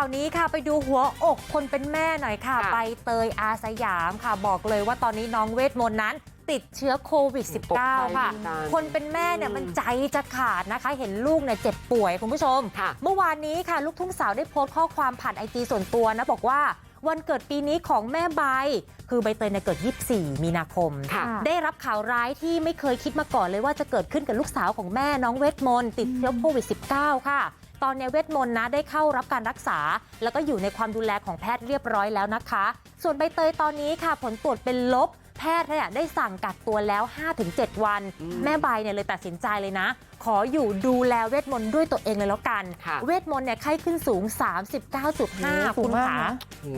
าวนี้ค่ะไปดูหัวอกคนเป็นแม่หน่อยค่ะค่ะ ใบเตยอาสยามค่ะบอกเลยว่าตอนนี้น้องเวทมนต์นั้น ติดเชื้อโควิด -19 ค่ะตกใจเหมือนกันคนเป็นแม่เนี่ยอืมมันใจจะขาดนะคะ เห็นลูกเนี่ยเจ็บป่วยคุณผู้ชมค่ะเมื่อวานนี้ค่ะ ลูกทุ่งสาวได้โพสต์ข้อความผ่านไอจีส่วนตัวนะบอกว่าวันเกิดปีนี้ของแม่ใบ คือใบเตยเนี่ยเกิด 24 มีนาคมค่ะได้รับข่าวร้ายที่ไม่เคยคิดมาก่อนเลยว่าจะเกิดขึ้นกับลูกสาวของแม่น้องเวทมนต์ติดเชื้อโควิด -19 ค่ะ ตอนนี้เวทมนต์นะได้เข้ารับการรักษา แล้วก็อยู่ในความดูแลของแพทย์เรียบร้อยแล้วนะคะ ส่วนใบเตยตอนนี้ค่ะ ผลตรวจเป็นลบ แพทย์เนี่ยได้สั่งกักตัวแล้ว 5-7 วันอืมแม่ใบเนี่ยเลยตัดสินใจเลยนะ ขออยู่ดูแลเวทมนต์ด้วยตัวเองเลยแล้วกันค่ะเวทมนต์เนี่ยไข้ขึ้นสูง 39.5 คุณขา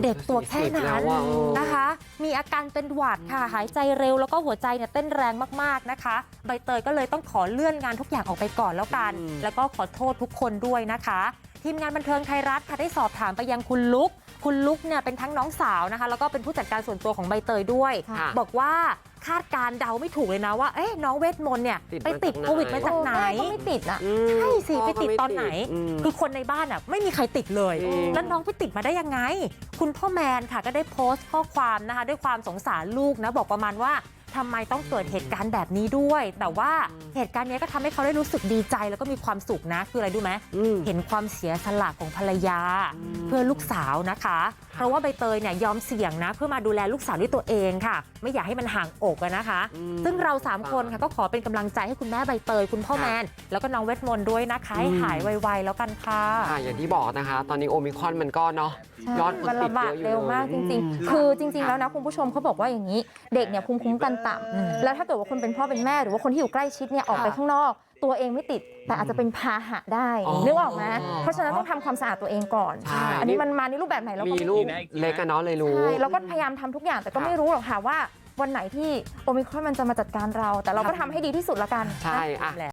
เด็กตัวแค่นั้นแล้วอะเออนะคะมี อาการเป็นหวัดค่ะหายใจเร็วแล้วก็หัวใจเนี่ยเต้นแรงมากๆนะคะใบเตยก็เลยต้องขอเลื่อนงานทุกอย่างออกไปก่อนแล้วกันอืมแล้วก็ขอโทษทุกคนด้วยนะคะ ทีมงานบันเทิงไทยรัฐค่ะได้สอบถามไปยังคุณลุก คุณลุกเนี่ยเป็นทั้งน้องสาวนะคะ แล้วก็เป็นผู้จัดการส่วนตัวของใบเตยด้วยค่ะบอกว่าคาดการณ์เดาไม่ถูกเลยนะว่าเอ๊ะน้องเวทมนต์เนี่ยติดไปมาติดจากไหนโควิดมาจากไหนแม่ก็ไม่ติดอะอืมใช่สิพ่ไปก็ติดม่ตอนไหนมคือคนในบ้านอะไม่มีใครติดเลยจริงแล้วน้องไปติดมาได้ยังไง คุณพ่อแมนค่ะก็ได้โพสต์ข้อความนะคะ ด้วยความสงสารลูกนะบอกประมาณว่า ทำไมต้องเกิดเหตุการณ์แบบนี้ด้วย แต่ว่าเหตุการณ์เนี้ยก็ทำให้เขาได้รู้สึกดีใจแล้วก็มีความสุขนะ คืออะไรดูไหมอืมเห็นความเสียสละของภรรยาอืมเพื่อลูกสาวนะคะ เพราะว่าใบเตยเนี่ยยอมเสี่ยงนะ เพื่อมาดูแลลูกสาวด้วยตัวเองค่ะ ไม่อยากให้มันห่างอกอะนะคะอืมซึ่งเราสามคนค่ะก็ขอเป็นกำลังใจให้คุณแม่ใบเตยคุณพ่อค่ะแมน แล้วก็น้องเวทมนต์ด้วยนะคะให้อืมหายไวๆแล้วกันค่ะค่ะอย่างที่บอกนะคะ ตอนนี้โอมิครอนมันก็เนาะใช่ยอดคนมันติดระบาดเยอะอยู่เร็วมากจริงอืมๆคือจริง ๆ แล้วนะคุณผู้ชมเขาบอกว่าอย่างนี้ เด็กเนี่ยภูมิคุ้มกันต่อืมำแล้วถ้าเกิดว่าคนเป็นพ่อเป็นแม่หรือว่าคนที่อยู่ใกล้ชิดเนี่ยออกไปค่ะข้างนอก ตัวเองไม่ติดแต่อาจจะเป็นพาหะได้อ๋อนึกออกไหมเพราะฉะนั้นต้องทำความสะอาดตัวเองก่อนใช่อันนี้มันมาในรูปแบบไหนเราก็มีไม่ลูรู้กเล็กกันเนาะเลยรู้ใช่เราก็พยายามทำทุกอย่างแต่ก็ค่ะไม่รู้หรอกค่ะว่าวันไหนที่โอมิครอนมันจะมาจัดการเรา แต่เราก็ทำให้ดีที่สุดละกัน ใช่อะแล้ว